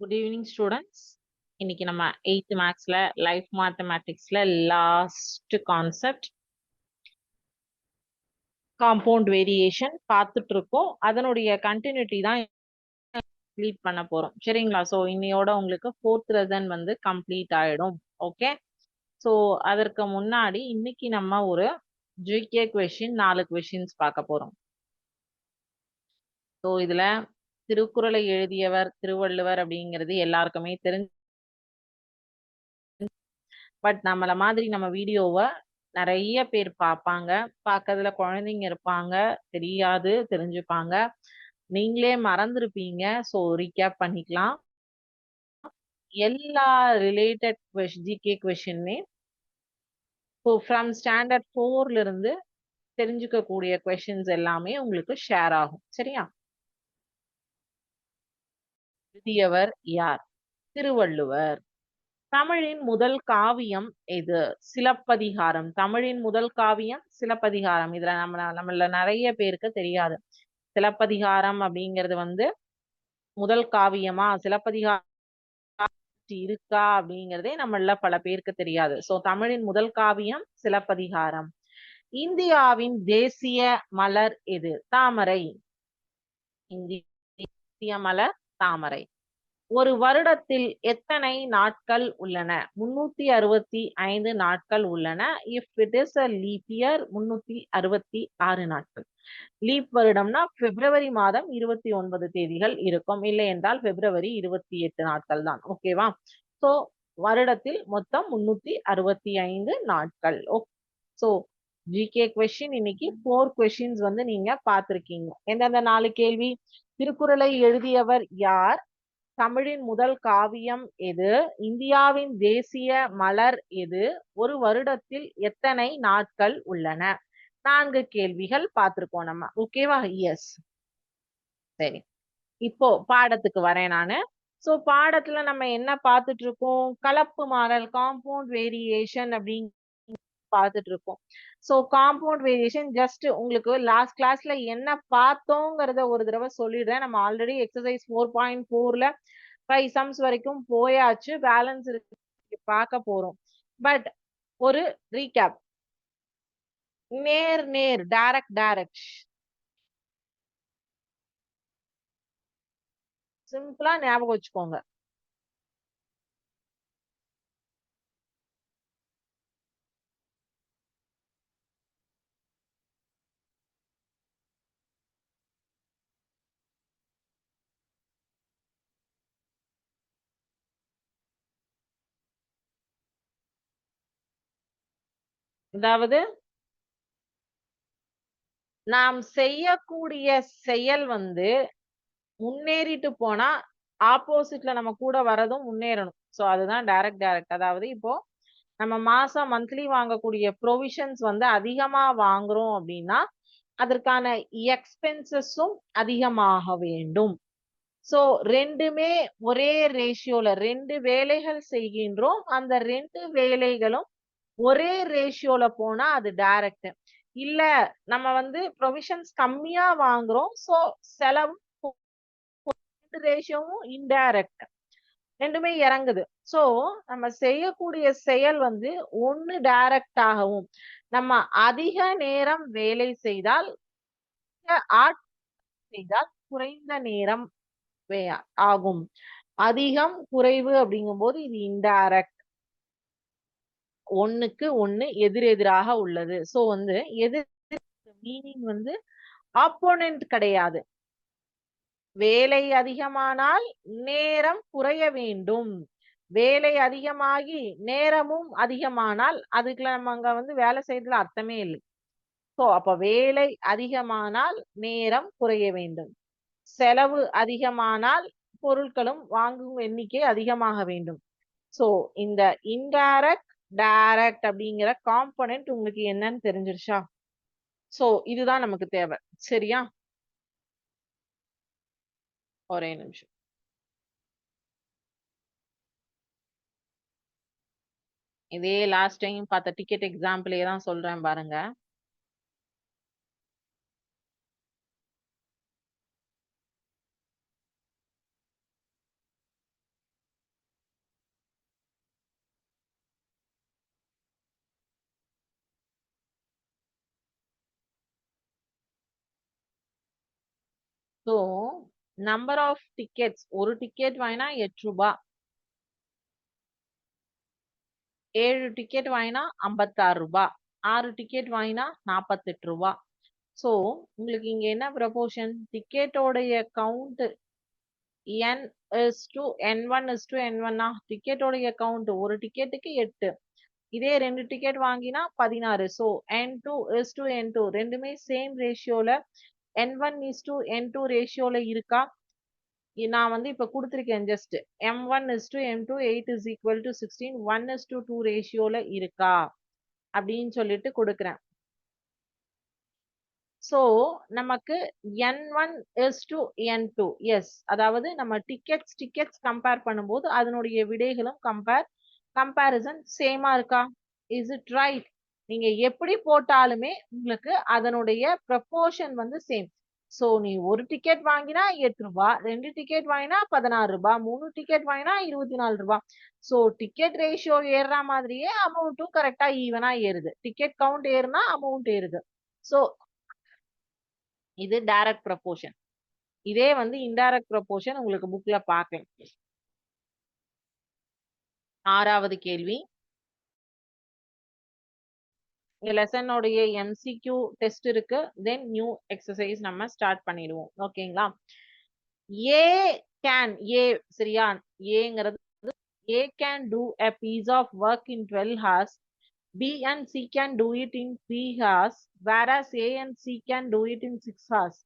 Good evening students இன்னைக்கு நம்ம eighth மேக்ஸ்ல லைஃப் மேத்தமேட்டிக்ஸ்ல லாஸ்ட் கான்செப்ட் காம்பவுண்ட் வேரியேஷன் பார்த்துட்டு இருக்கோம் அதனுடைய கண்டினியூட்டி தான் கம்ப்ளீட் பண்ண போறோம். சரிங்களா? ஸோ இன்னையோட உங்களுக்கு ஃபோர்த் லெசன் வந்து கம்ப்ளீட் ஆயிடும். ஓகே ஸோ அதற்கு முன்னாடி இன்னைக்கு நம்ம ஒரு ஜிகே கொஷின் நாலு கொஷின்ஸ் பார்க்க போறோம். ஸோ இதுல திருக்குறளை எழுதியவர் திருவள்ளுவர் அப்படிங்கிறது எல்லாருக்குமே தெரிஞ்சு பட் நம்மள மாதிரி நம்ம வீடியோவை நிறைய பேர் பார்ப்பாங்க. பார்க்கறதுல குழந்தைங்க இருப்பாங்க தெரியாது தெரிஞ்சுப்பாங்க. நீங்களே மறந்துருப்பீங்க. ஸோ ரீகேப் பண்ணிக்கலாம். எல்லா ரிலேட்டட் ஜிகே கொஷின்மே ஸோ ஃப்ரம் ஸ்டாண்டர்ட் ஃபோர்ல இருந்து தெரிஞ்சுக்கக்கூடிய கொஷின்ஸ் எல்லாமே உங்களுக்கு ஷேர் ஆகும். சரியா? எழுதியவர் யார்? திருவள்ளுவர். தமிழின் முதல் காவியம் எது? சிலப்பதிகாரம். தமிழின் முதல் காவியம் சிலப்பதிகாரம். இதுல நம்ம நம்மள நிறைய பேருக்கு தெரியாது. சிலப்பதிகாரம் அப்படிங்கிறது வந்து முதல் காவியமா? சிலப்பதிகாரம் இருக்கா அப்படிங்கிறதே நம்மள பல பேருக்கு தெரியாது. சோ தமிழின் முதல் காவியம் சிலப்பதிகாரம். இந்தியாவின் தேசிய மலர் எது? தாமரை. இந்திய மலர் தாமரை. ஒரு வருடத்தில் எத்தனை நாட்கள் உள்ளன? முன்னூத்தி அறுபத்தி ஐந்து நாட்கள் உள்ளன. If it is a leap year முன்னூத்தி அறுபத்தி ஆறு நாட்கள். லீப் வருடம்னா பிப்ரவரி மாதம் இருபத்தி ஒன்பது தேதிகள் இருக்கும். இல்லை என்றால் பிப்ரவரி இருபத்தி எட்டு நாட்கள் தான். ஓகேவா சோ வருடத்தில் மொத்தம் முன்னூத்தி அறுபத்தி ஐந்து நாட்கள். சோ ஜிகே கொஸ்டின் இன்னைக்கு ஃபோர் கொஸ்டின்ஸ் வந்து நீங்க பார்த்திருக்கீங்க. எந்தெந்த நாலு கேள்வி? திருக்குறளை எழுதியவர் யார்? தமிழின் முதல் காவியம் எது? இந்தியாவின் தேசிய மலர் எது? ஒரு வருடத்தில் எத்தனை நாட்கள் உள்ளன? நான்கு கேள்விகள் பார்த்திருக்கோம் நம்ம. ஓகேவா எஸ் சரி. இப்போ பாடத்துக்கு வரேன் நானு. சோ பாடத்துல நம்ம என்ன பார்த்துட்டு இருக்கோம்? கலப்பு மாடல் காம்பவுண்ட் வேரியேஷன் அப்படின்னு பார்த்துட்டு இருக்கோம் ஸோ காம்பவுண்ட் வேரியேஷன் ஜஸ்ட் உங்களுக்கு லாஸ்ட் கிளாஸ்ல என்ன பார்த்தோங்கிறத ஒரு தடவை சொல்லிடுறேன். நம்ம ஆல்ரெடி எக்ஸசைஸ் ஃபோர் பாயிண்ட் ஃபோர்ல ஃபைவ் சம்ஸ் வரைக்கும் போயாச்சு. பேலன்ஸ் இருக்கு பார்க்க போறோம். பட் ஒரு ரீகேப் நேர் நேர் டைரக்ட் டைரக்ட் சிம்பிளா ஞாபகம் வச்சுக்கோங்க. அதாவது நாம் செய்யக்கூடிய செயல் வந்து முன்னேறிட்டு போனா ஆப்போசிட்ல நம்ம கூட வரதும் முன்னேறணும். ஸோ அதுதான் டைரக்ட் டைரக்ட் அதாவது இப்போ நம்ம மாசம் மந்த்லி வாங்கக்கூடிய ப்ரொவிஷன்ஸ் வந்து அதிகமா வாங்குறோம் அப்படின்னா அதற்கான எக்ஸ்பென்சஸும் அதிகமாக வேண்டும். சோ ரெண்டுமே ஒரே ரேஷியோல ரெண்டு வேலைகள் செய்கின்றோம். அந்த ரெண்டு வேலைகளும் ஒரே ரேஷியோல போனா அது டைரக்ட் இல்ல நம்ம வந்து ப்ரொவிஷன்ஸ் கம்மியா வாங்குறோம் சோ செலவு ரேஷியோவும் இன்டைரக்ட் ரெண்டுமே இறங்குது. சோ நம்ம செய்யக்கூடிய செயல் வந்து ஒன்று டைரக்ட் ஆகவும் நம்ம அதிக நேரம் வேலை செய்தால் செய்தால் குறைந்த நேரம் ஆகும். அதிகம் குறைவு அப்படிங்கும் போது இது இன்டைரக்ட் ஒண்ணுக்கு ஒண்ணு எதிரெதிராக உள்ளது. சோ வந்து எதிர் மீனிங் வந்து ஆப்போனன்ட் கிடையாது. வேலை அதிகமானால் நேரம் குறைய வேண்டும். வேலை அதிகமாகி நேரமும் அதிகமானால் அதுக்குள்ள நம்ம அங்க வந்து வேலை செய்யறதுல அர்த்தமே இல்லை. சோ அப்ப வேலை அதிகமானால் நேரம் குறைய வேண்டும். செலவு அதிகமானால் பொருட்களும் வாங்கும் எண்ணிக்கை அதிகமாக வேண்டும். சோ இந்த இன்டைரக்ட் டைரக்ட் அப்படிங்கிற காம்பனன்ட் உங்களுக்கு என்னன்னு தெரிஞ்சிருச்சா? சோ இதுதான் நமக்கு தேவை. சரியா? ஒரே நிமிஷம். இதே லாஸ்ட் டைம் பார்த்த டிக்கெட் எக்ஸாம்பிளே தான் சொல்றேன் பாருங்க. ஸோ நம்பர் ஆஃப் டிக்கெட்ஸ் ஒரு டிக்கெட் வாங்கினா எட்டு ரூபாய் ஏழு டிக்கெட் வாங்கினா ஐம்பத்தாறு ரூபாய் ஆறு டிக்கெட் வாங்கினா நாற்பத்தெட்டு ரூபாய் ஸோ உங்களுக்கு இங்க என்ன proportion டிக்கெட்டோடைய count N is to N one is to N ஒன்னா டிக்கெட்டோடைய கவுண்ட் ஒரு டிக்கெட்டுக்கு எட்டு. இதே ரெண்டு டிக்கெட் வாங்கினா பதினாறு. So N two is to N two ரெண்டுமே same ரேஷியோல N one is to N two ரேஷியோல இருக்கா? நான் வந்து இப்ப கொடுத்துருக்கேன் just M one is to M two eight is equal to sixteen one is to two ரேஷியோல இருக்கா? அப்படின்னு சொல்லிட்டு கொடுக்குறேன். ஸோ நமக்கு N one is to N two is அதாவது நம்ம டிக்கெட்ஸ் டிக்கெட்ஸ் கம்பேர் பண்ணும்போது அதனுடைய விடைகளும் கம்பேர் கம்பேரிசன் சேமா இருக்கா? இஸ் இட் ரைட் நீங்க எப்படி போட்டாலுமே உங்களுக்கு அதனுடைய ப்ரப்போர்ஷன் வந்து சேம் ஸோ நீ ஒரு டிக்கெட் வாங்கினா எட்டு ரூபாய் ரெண்டு டிக்கெட் வாங்கினா பதினாறு ரூபாய் மூணு டிக்கெட் வாங்கினா இருபத்தி நாலு ரூபாய் ஸோ டிக்கெட் ரேஷியோ ஏறுற மாதிரியே அமௌண்ட்டும் கரெக்டா ஈவனா ஏறுது. டிக்கெட் கவுண்ட் ஏறுனா அமௌண்ட் ஏறுது. ஸோ இது டைரக்ட் ப்ரப்போர்ஷன் இதே வந்து இன்டைரக்ட் ப்ரப்போர்ஷன் உங்களுக்கு புக்ல பார்க்கலாம். ஆறாவது கேள்வி. இங்கே லெசனோடைய எம்சிக்யூ டெஸ்ட் இருக்கு தென் நியூ எக்ஸசைஸ் நம்ம ஸ்டார்ட் பண்ணிடுவோம் ஓகேங்களா ஏ கேன் ஏ சரியா ஏங்கிறது A can do a piece of work in twelve hours B and C can do it in three hours whereas A and C can do it in six hours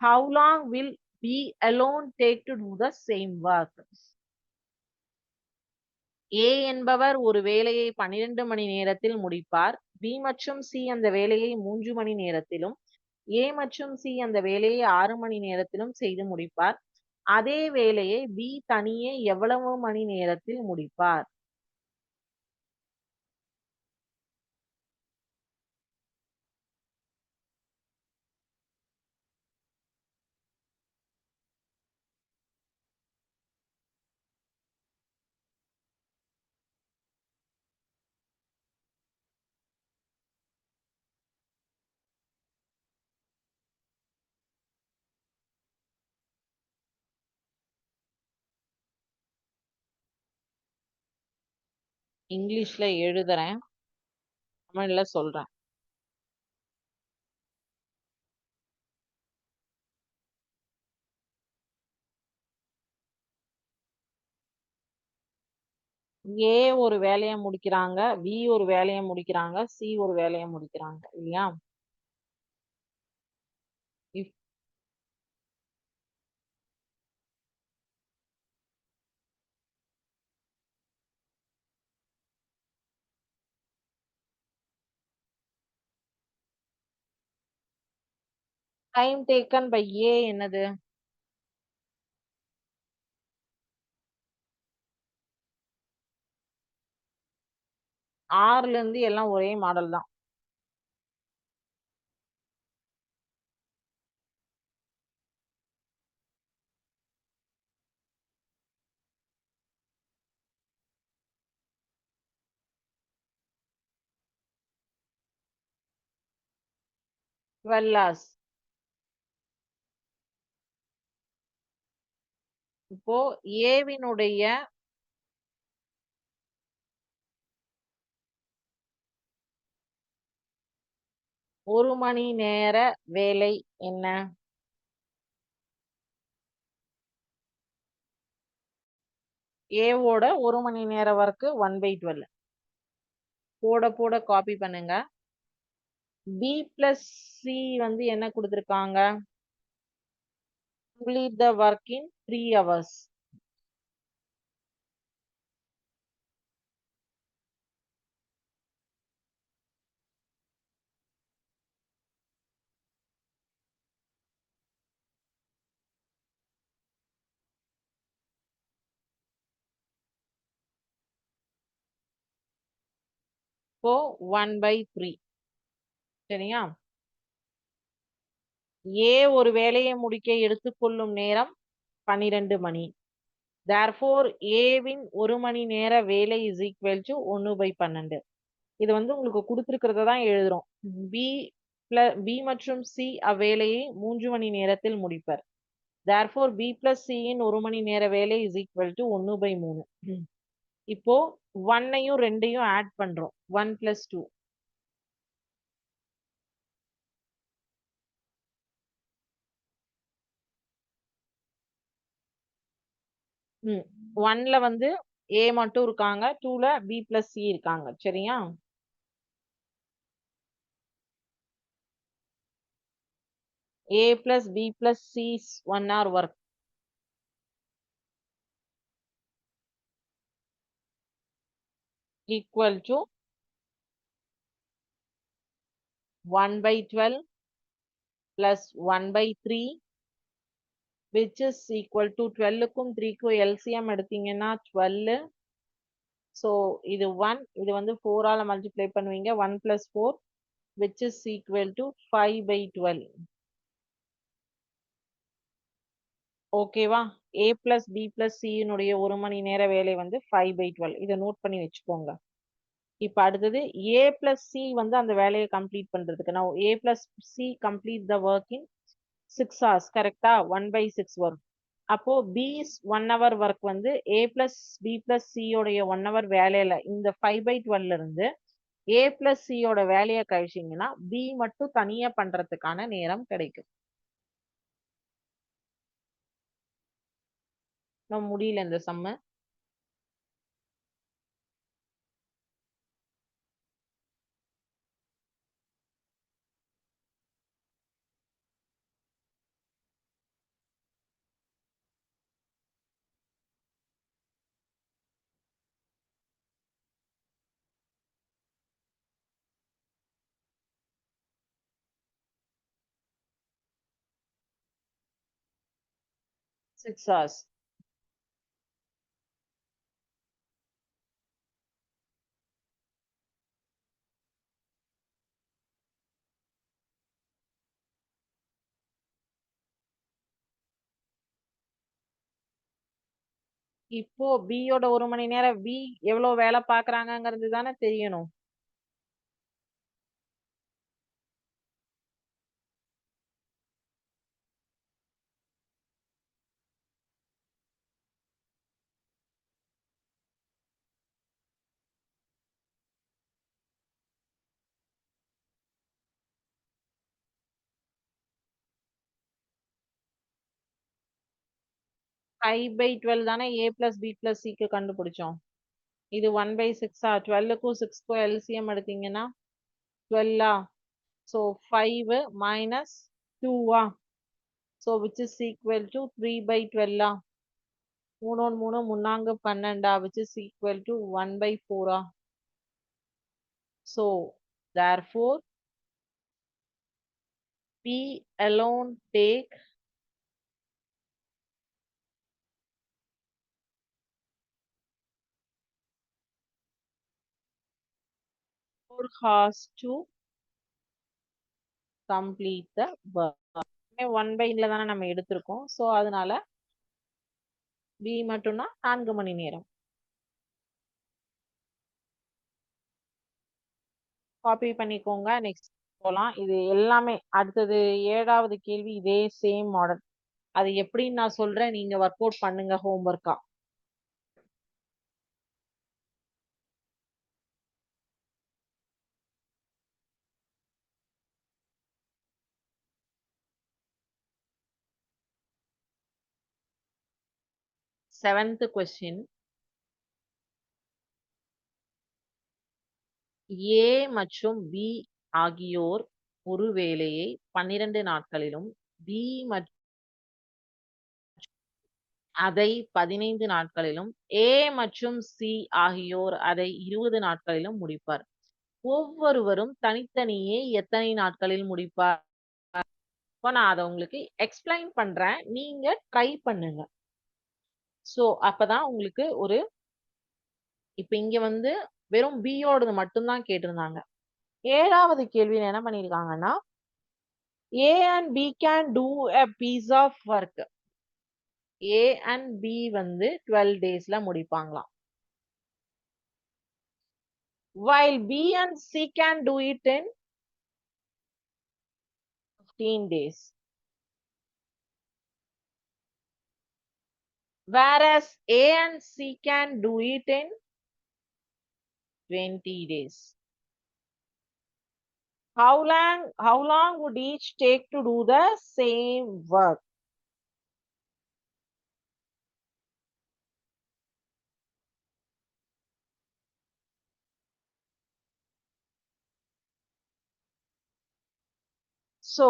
how long will B alone take to do the same work A என்பவர் ஒரு வேலையை பனிரெண்டு மணி நேரத்தில் முடிப்பார் B மற்றும் C அந்த வேலையை மூன்று மணி நேரத்திலும் ஏ மற்றும் சி அந்த வேலையை ஆறு மணி நேரத்திலும் செய்து முடிப்பார். அதே வேலையை பி தனியே எவ்வளவு மணி நேரத்தில் முடிப்பார்? இங்கிலீஷ்ல எழுதுறேன் தமிழ்ல சொல்றேன். ஏ ஒரு வேலையை முடிக்கிறாங்க பி ஒரு வேலையை முடிக்கிறாங்க சி ஒரு வேலையை முடிக்கிறாங்க இல்லையா? Time டேக்கன் பை ஏ என்னது? ஆறுல இருந்து எல்லாம் ஒரே மாடல் தான். வெல்லாஸ் ஹவர்ஸ் இப்போ ஏவினுடைய ஒரு மணி நேர வேலை என்ன? ஏவோட ஒரு மணி நேர ஒர்க்கு ஒன் பை டுவெல் போட போட காப்பி பண்ணுங்க. பி பிளஸ் சி வந்து என்ன கொடுத்துருக்காங்க? complete the work in three hours இப்போ ஒன் பை த்ரீ சரியா ஏ ஒரு வேலையை முடிக்க எடுத்துக்கொள்ளும் நேரம் பன்னிரண்டு மணி. தேர்ஃபோர் ஏவின் ஒரு மணி நேர வேலை இஸ் ஈக்குவல் டு ஒன்று பை பன்னெண்டு. இது வந்து உங்களுக்கு கொடுத்துருக்கிறத தான் எழுதுறோம். பி பிளஸ் பி மற்றும் சி அவ்வேலையை மூன்று மணி நேரத்தில் முடிப்பர். தேர்ஃபோர் பி பிளஸ் சியின் ஒரு மணி நேர வேலை இஸ் ஈக்குவல் டு ஒன்று பை மூணு. இப்போ ஒன்னையும் ரெண்டையும் ஆட் பண்ணுறோம் ஒன் பிளஸ் டூ ம். ஒன்ல வந்து ஏ மட்டும் இருக்காங்க டூல பி பிளஸ் சி இருக்காங்க சரியா? A plus B plus C one hour work equal to 1 by 12 plus 1 by 3 which is equal to 12 க்கும் 3 க்கும் LCM எடுத்தீங்கன்னா 12 so இது 1 இது வந்து 4 ஆல multiply பண்ணுவீங்க. 1 plus 4 which is equal to 5 by 12 ஓகேவா A plus B plus C ஒரு மணி நேர வேலை வந்து 5 by 12 இதை நோட் பண்ணி வச்சுக்கோங்க. இப்ப அடுத்தது A plus C வந்து அந்த வேலையை கம்ப்ளீட் பண்றதுக்கு. நான் A plus C complete the work in six hours கரெக்டா ஒன் பை சிக்ஸ் வரும். அப்போ பி ஒன் ஹவர் ஒர்க் வந்து ஏ பிளஸ் பி பிளஸ் சியோடைய ஒன் ஹவர் வேலையில இந்த ஃபைவ் பை டுவெல்ல இருந்து ஏ பிளஸ் சியோட யோட வேலையை கழிச்சிங்கன்னா பி மட்டும் தனியா பண்றதுக்கான நேரம் கிடைக்கும். முடியல இந்த சம்மு சிக்ஸ் இப்போ B யோட ஒரு மணி நேரம் B எவ்வளவு வேலை பாக்குறாங்கங்கிறது தானே தெரியணும். ஃபைவ் பை டுவெல் தானே ஏ பிளஸ் பி பிளஸ் சிக்கு கண்டுபிடிச்சோம். இது ஒன் பை சிக்ஸா டுவெல்லுக்கும் சிக்ஸ்க்கும் எல்சிஎம் எடுத்தீங்கன்னா டுவெல்லா ஸோ ஃபைவ் மைனஸ் டூவா so which is equal to three by டுவெல்லா மூணு மூணு முன்னாங்கு பன்னெண்டா which is equal to one by ஃபோரா so there four B take take hours to complete the work. One பைல தானே நம்ம எடுத்திருக்கோம். ஸோ அதனால பி மட்டும்னா நான்கு மணி நேரம். காப்பி பண்ணிக்கோங்க. நெக்ஸ்ட் போலாம். இது எல்லாமே அடுத்தது ஏழாவது கேள்வி இதே சேம் மாடல் அது எப்படின்னு நான் சொல்றேன். நீங்க ஒர்க் அவுட் பண்ணுங்க ஹோம்ஒர்க்கா seventh question. ஏ மற்றும் பி ஆகியோர் ஒரு வேலையை பன்னிரண்டு நாட்களிலும் பி மற்றும் அதை பதினைந்து நாட்களிலும் ஏ மற்றும் சி ஆகியோர் அதை இருபது நாட்களிலும் முடிப்பார். ஒவ்வொருவரும் தனித்தனியே எத்தனை நாட்களில் முடிப்பார்? இப்போ நான் அதை உங்களுக்கு எக்ஸ்பிளைன் பண்றேன். நீங்க ட்ரை பண்ணுங்க. ஸோ அப்பதான் உங்களுக்கு ஒரு இப்ப இங்க வந்து வெறும் பியோடது மட்டும்தான் கேட்டிருந்தாங்க. ஏழாவது கேள்வியில என்ன பண்ணிருக்காங்கன்னா A and B can do a piece of work A and B வந்து டுவெல் டேஸ்ல முடிப்பாங்களாம். While B and C can do it in fifteen days whereas A and C can do it in 20 days. How long, how long would each take to do the same work? So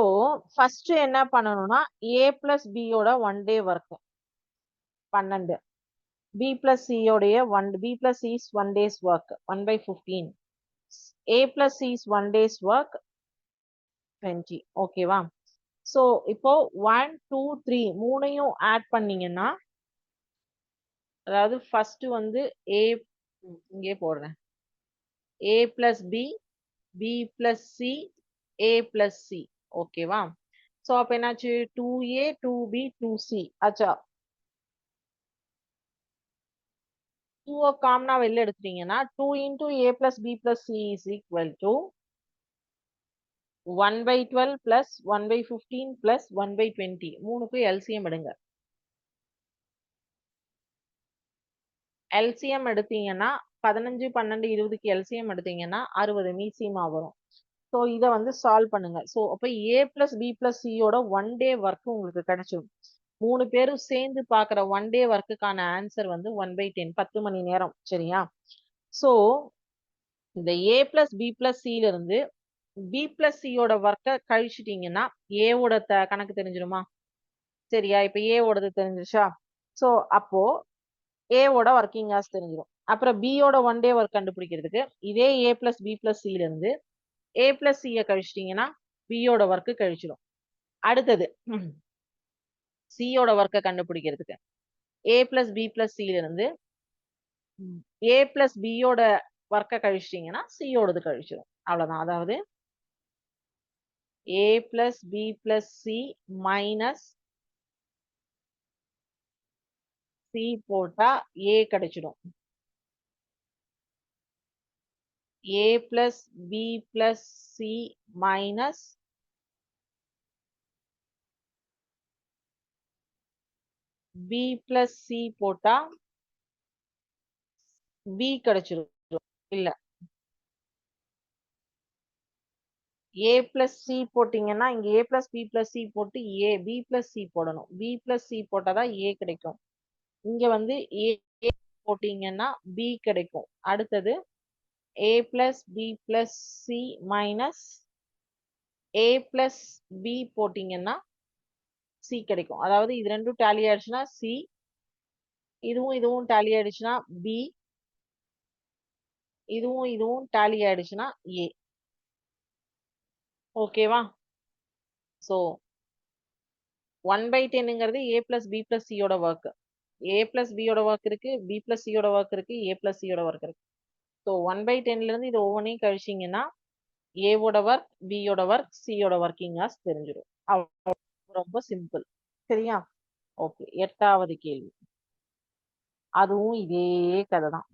first என்ன பண்ணணும்னா A plus பியோட one day work பன்னெண்டு. B plus சியோடைய one B plus C's one day's work one by fifteen A plus C's one day's work twenty ஓகேவா so இப்போ one two three மூணையும் add பண்ணீங்கன்னா அதாவது first வந்து ஏ இங்கே போடுறேன். A plus B B plus C A plus C ஓகேவா so அப்போ என்னாச்சு? Two A two B two C ஆச்சா டூவை காமனா வெளில எடுத்துட்டீங்கன்னா two into A plus B plus C is equal to one by twelve plus one by fifteen plus one by twenty மூணுக்கும் LCM எடுங்க. எல்சிஎம் எடுத்தீங்கன்னா பதினஞ்சு பன்னெண்டு இருபதுக்கு எல்சிஎம் எடுத்தீங்கன்னா அறுபது மீசியமாக வரும். ஸோ இதை வந்து சால்வ் பண்ணுங்க. ஸோ அப்போ ஏ பிளஸ் பி பிளஸ் சியோட ஒன் டே ஒர்க் உங்களுக்கு கிடைச்சிடும் மூணு பேரும் சேர்ந்து பார்க்குற ஒன் டே ஒர்க்குக்கான ஆன்சர் வந்து ஒன் பை டென் பத்து மணி நேரம். சரியா? ஸோ இந்த ஏ பிளஸ் பி பிளஸ் சில இருந்து பி பிளஸ் சியோட ஒர்க்கை கழிச்சிட்டீங்கன்னா ஏவோட த கணக்கு தெரிஞ்சிருமா? சரியா? இப்போ ஏவோடது தெரிஞ்சிருச்சா? ஸோ அப்போ ஏவோட ஒர்க்கிங் ஹார்ஸ் தெரிஞ்சிடும் அப்புறம் பியோட ஒன் டே ஒர்க் கண்டுபிடிக்கிறதுக்கு இதே ஏ பிளஸ் பி பிளஸ் சில இருந்து ஏ பிளஸ் சியை கழிச்சிட்டிங்கன்னா பியோட ஒர்க்கு கழிச்சிடும் அடுத்தது சியோட ஒர்க்கை கண்டுபிடிக்கிறதுக்கு. ஏ பிளஸ் பி பிளஸ் சில இருந்து ஏ பிளஸ் பியோட ஒர்க்கை கழிச்சிட்டிங்கன்னா சியோடது கழிச்சிடும் அவ்வளவுதான். அதாவது A plus B plus C minus C போட்டா ஏ கிடைச்சிடும். A plus B plus C minus B plus C போட்டா பி கிடைச்சிடும் இல்ல. ஏ பிளஸ் சி போட்டீங்கன்னா இங்க A plus B plus C போட்டு ஏ பி பிளஸ் சி போடணும். பி பிளஸ் சி போட்டாதான் ஏ கிடைக்கும். இங்க வந்து ஏ போட்டீங்கன்னா பி கிடைக்கும். அடுத்தது A plus B plus C minus A plus B போட்டீங்கன்னா சி கிடைக்கும். அதாவது இது ரெண்டும் டேலி ஆயிடுச்சுன்னா சி இதுவும் இதுவும் டேலி ஆயிடுச்சுன்னா பி இதுவும் இதுவும் டேலி ஆயிடுச்சுன்னா ஏ ஓகேவா ஸோ ஒன் பை டென்னுங்கிறது ஏ பிளஸ் பி பிளஸ் சியோட ஒர்க் ஏ பிளஸ் பியோட ஒர்க் இருக்கு பி பிளஸ் சியோட ஒர்க் இருக்கு ஏ பிளஸ் சியோட ஒர்க் இருக்கு. ஸோ ஒன் பை டென்லேருந்து இது ஒவ்வொன்றையும் கழிச்சிங்கன்னா ஏவோட ஒர்க் பியோட ஒர்க் சியோட ஒர்க்கிங் ஆஸ் தெரிஞ்சிடும். ரொம்ப சிம்பிள் சரியா? ஓகே எட்டாவது கேள்வி. அதுவும் இதே கதை தான்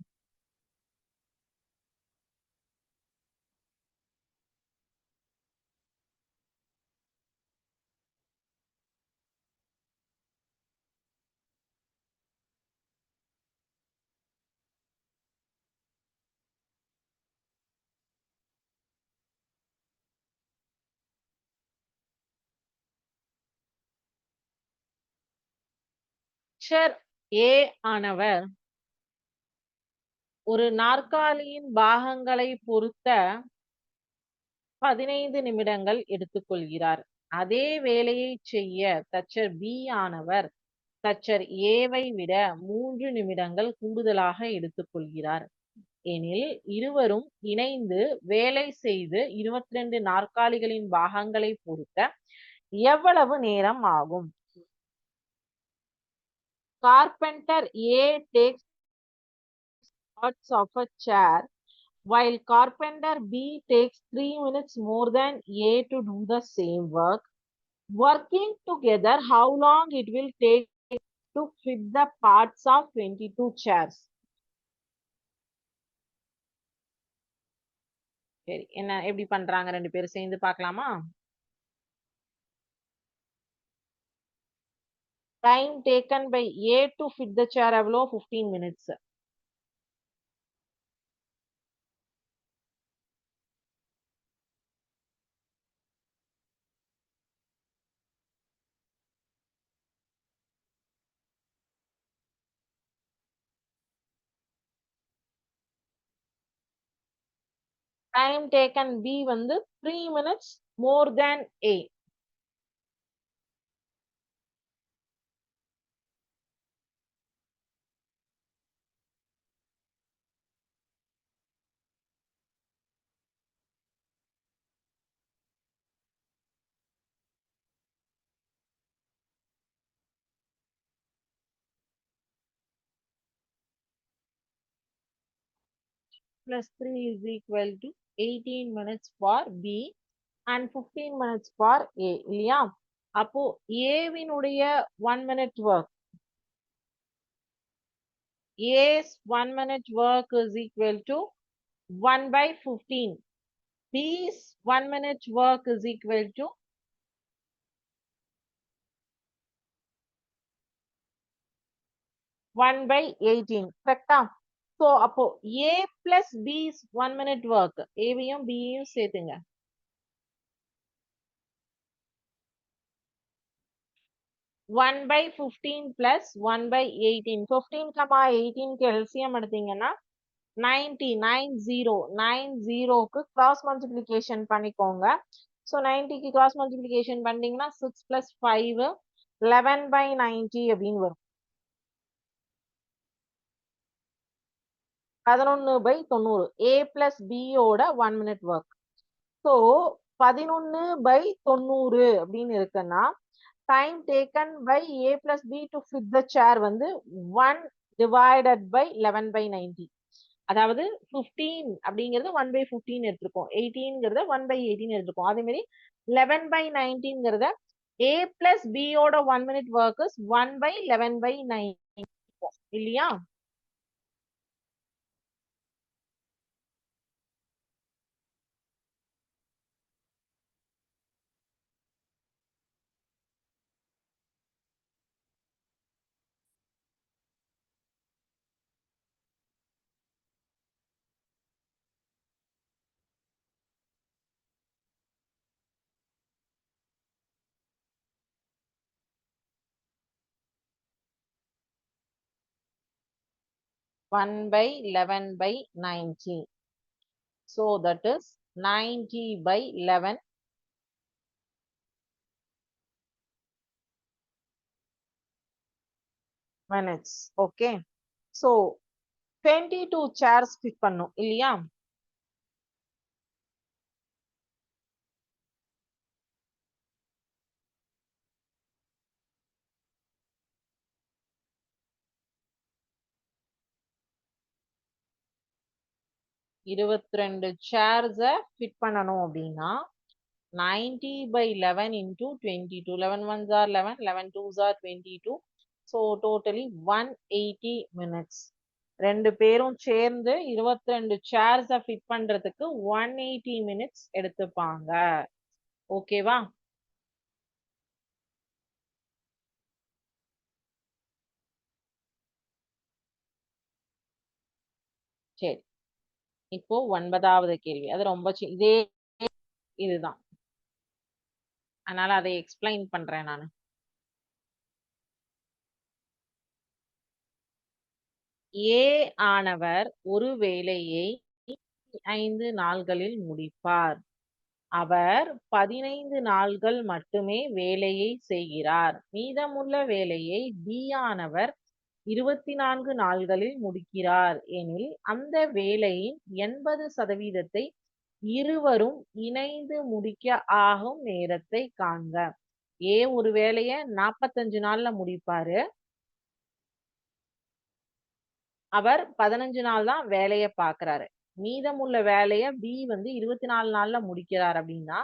லெக்சர் ஏ ஆனவர் ஒரு நாற்காலியின் பாகங்களை பொருத்த பதினைந்து நிமிடங்கள் எடுத்துக்கொள்கிறார். அதே வேலையை செய்ய தச்சர் பி ஆனவர் தச்சர் ஏவை விட மூன்று நிமிடங்கள் கூடுதலாக எடுத்துக்கொள்கிறார். எனில் இருவரும் இணைந்து வேலை செய்து இருபத்தி ரெண்டு நாற்காலிகளின் பாகங்களை பொருத்த எவ்வளவு நேரம் ஆகும்? Carpenter A takes parts of a chair, while carpenter B takes three minutes more than A to do the same work. Working together, how long it will take to fit the parts of 22 chairs? சரி என்ன எப்படி பண்றாங்க ரெண்டு பேரும் சேர்ந்து பார்க்கலாமா time taken by A to fit the chair எவ்வளோ fifteen minutes time taken B வந்து three minutes more than A plus 3 is equal to 18 minutes for B and 15 minutes for A இல்லையா அப்போ ஏவினுடைய one minute work A's one minute work is equal to 1 by 15. B's one minute work is equal to one by 18. கரெக்டா so அப்போ A plus B's one minute work ஏவையும் பியையும் சேர்த்துங்க. One by fifteen plus one by eighteen fifteen comma எயிட்டீன்க்கு LCM எடுத்தீங்கன்னா ninety nine zero nine ஜீரோக்கு cross multiplication பண்ணிக்கோங்க. So நைன்டிக்கு cross multiplication பண்ணீங்கன்னா six plus five eleven by ninety அப்படின்னு வரும். பதினொன்று பை தொண்ணூறு. ஏ பிளஸ் பியோட ஒன் மினிட் ஒர்க் ஸோ பதினொன்று பை தொண்ணூறு அப்படின்னு இருக்குன்னா time taken by A plus B to fit the chair வந்து one divided by eleven by ninety அதாவது ஃபிஃப்டீன் அப்படிங்கிறது ஒன் பை ஃபிஃப்டீன் எடுத்திருக்கோம். எயிட்டீன்ங்கிறத ஒன் பை எயிட்டீன் எடுத்திருக்கோம். அதேமாரி லெவன் பை நைன்டீன்ங்கிறத ஏ பிளஸ் பியோட one minute work one by eleven by nine இல்லையா? one by eleven by ninety. So that is ninety by eleven minutes. Okay. So twenty two chairs fit பண்ணும் இல்லையா இருபத்தி ரெண்டு சேர்ஸை ஃபிட் பண்ணணும் அப்படின்னா ninety by eleven into twenty two eleven ones are eleven eleven two jar twenty two so totally one eighty minutes ரெண்டு பேரும் சேர்ந்து இருபத்தி ரெண்டு சேர்ஸை ஃபிட் பண்ணுறதுக்கு ஒன் எயிட்டி மினிட்ஸ் எடுத்துப்பாங்க. ஓகேவா சரி இப்போ ஒன்பதாவது கேள்வி. அது ரொம்ப இதே இதுதான். அதனால அதை எக்ஸ்பிளைன் பண்றேன் நான். ஏ ஆனவர் ஒரு வேலையை ஐந்து நாள்களில் முடிப்பார். அவர் பதினைந்து நாள்கள் மட்டுமே வேலையை செய்கிறார். மீதமுள்ள வேலையை பி ஆனவர் இருபத்தி நான்கு நாள்களில் முடிக்கிறார். எனில் அந்த வேலையின் எண்பது சதவீதத்தை இருவரும் இணைந்து முடிக்க ஆகும் நேரத்தை காண்க. ஏ ஒரு வேலைய நாற்பத்தஞ்சு நாள்ல முடிப்பாரு. அவர் பதினஞ்சு நாள் தான் வேலையை பாக்குறாரு. மீதமுள்ள வேலைய பி வந்து இருபத்தி நாலு நாள்ல முடிக்கிறார் அப்படின்னா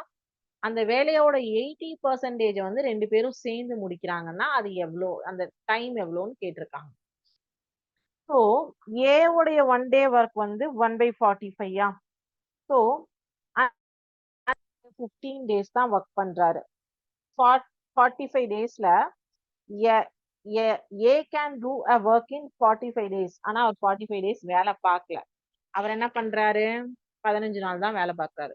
அந்த வேலையோட எயிட்டி பர்சன்டேஜ் வந்து ரெண்டு பேரும் சேர்ந்து முடிக்கிறாங்கன்னா அது எவ்வளோ அந்த டைம் எவ்வளோன்னு கேட்டிருக்காங்க. ஸோ ஏவுடைய ஒன் டே ஒர்க் வந்து ஒன் பை ஃபார்ட்டி ஃபைவ்யா ஸோ ஃபிஃப்டீன் டேஸ் தான் ஒர்க் பண்ணுறாரு ஃபார்ட்டி ஃபைவ் டேஸில் A can do a work in forty five days ஆனால் அவர் ஃபார்ட்டி ஃபைவ் டேஸ் வேலை பார்க்கல. அவர் என்ன பண்ணுறாரு பதினஞ்சு நாள் தான் வேலை பார்க்கறாரு.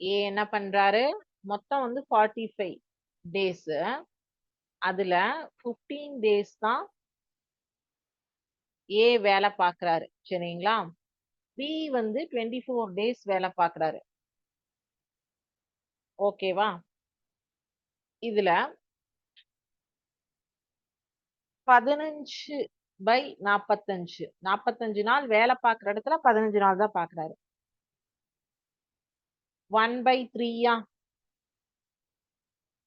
ஏ என்ன பண்றாரு? மொத்தம் வந்து ஃபார்ட்டி ஃபைவ் டேஸ் அதுல ஃபிஃப்டீன் டேஸ் தான் ஏ வேலை பார்க்குறாரு சரிங்களா? பி வந்து டுவெண்ட்டி ஃபோர் டேஸ் வேலை பார்க்கறாரு. ஓகேவா இதுல பதினஞ்சு பை நாற்பத்தஞ்சு நாற்பத்தஞ்சு நாள் வேலை பார்க்குற இடத்துல பதினஞ்சு நாள் தான் பார்க்குறாரு. ஒன் பை த்ரீயா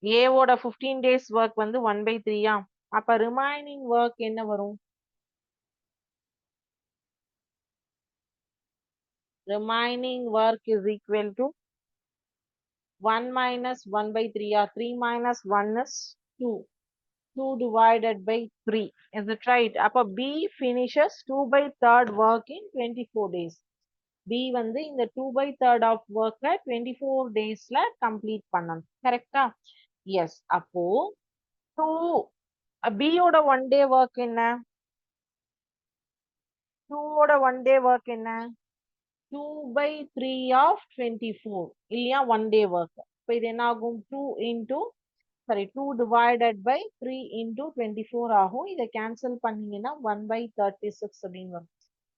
ஏவோட ஃபிஃப்டீன் டேஸ் ஒர்க் வந்து ஒன் பை த்ரீயா அப்ப ரிமைனிங் ஒர்க் என்ன வரும் remaining work is equal to 1 minus 1 by 3 or 3 minus 1 is 2 2 divided by 3 is it right அப்ப B finishes 2 by third work in 24 days B வந்து இந்த டூ பை தேர்ட் ஆஃப் ஒர்க்கை twenty four டேஸ்ல complete பண்ணணும். கரெக்டா S அப்போ two பியோட one day work என்ன? டூவோட ஒன் டே ஒர்க் என்ன? Two by three of twenty four இல்லையா? ஒன் டே ஒர்க் இப்போ இது என்ன ஆகும் two into sorry two divided by three into twenty four ஆகும். இதை கேன்சல் பண்ணீங்கன்னா ஒன் பை தேர்ட்டி சிக்ஸ் அப்படின்னு வரும்.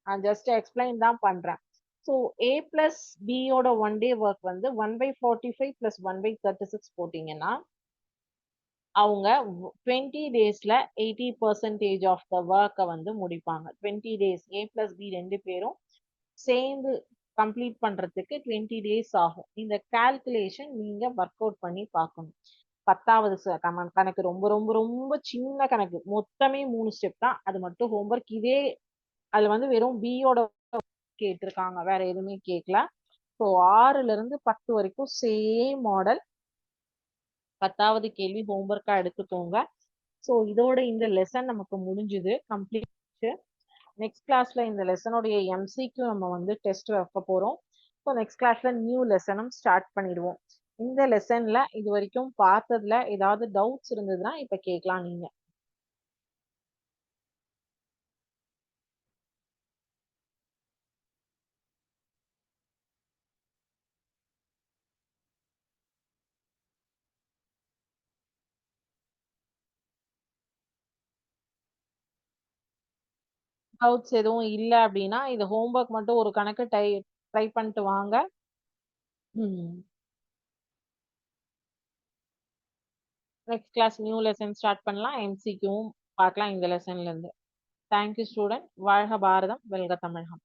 நான் ஜஸ்ட் எக்ஸ்பிளைன் தான் பண்ணுறேன் ஸோ ஏ பிளஸ் பியோட ஒன் டே ஒர்க் வந்து one by forty five plus one by thirty six போட்டிங்கன்னா அவங்க டுவெண்ட்டி டேஸ்ல எயிட்டி பர்சன்டேஜ் ஆஃப் த ஒர்க்கை வந்து முடிப்பாங்க. Twenty days A plus B ரெண்டு பேரும் சேர்ந்து கம்ப்ளீட் பண்றதுக்கு டுவெண்ட்டி டேஸ் ஆகும். இந்த கால்குலேஷன் நீங்க ஒர்க் அவுட் பண்ணி பார்க்கணும். பத்தாவது கணக்கு ரொம்ப ரொம்ப ரொம்ப சின்ன கணக்கு. மொத்தமே மூணு ஸ்டெப் தான். அது மட்டும் ஹோம்ஒர்க் இதே அதுல வந்து வெறும் பியோட கேட்டிருக்காங்க. வேற எதுவுமே கேட்கல ஸோ ஆறுல இருந்து பத்து வரைக்கும் சேம் மாடல் பத்தாவது கேள்வி ஹோம்ஒர்க்கா எடுத்துக்கோங்க. ஸோ இதோட இந்த லெசன் நமக்கு முடிஞ்சுது. கம்ப்ளீட் நெக்ஸ்ட் கிளாஸ்ல இந்த லெசனுடைய எம்சிக்கு நம்ம வந்து டெஸ்ட் வைக்க போறோம். ஸோ நெக்ஸ்ட் கிளாஸ்ல நியூ லெசனும் ஸ்டார்ட் பண்ணிடுவோம். இந்த லெசன்ல இது வரைக்கும் பார்த்ததுல ஏதாவது டவுட்ஸ் இருந்ததுன்னா இப்ப கேட்கலாம் நீங்க. டவுட்ஸ் எதுவும் இல்லை அப்படின்னா இது ஹோம்ஒர்க் மட்டும் ஒரு கணக்கு டை ட்ரை பண்ணிட்டு வாங்க. Next class new lesson start பண்ணலாம். எம்சிக்யூவும் பார்க்கலாம் இந்த லெசன்ல இருந்து. தேங்க்யூ ஸ்டூடெண்ட் வாழ்க பாரதம். வெல்க தமிழகம்.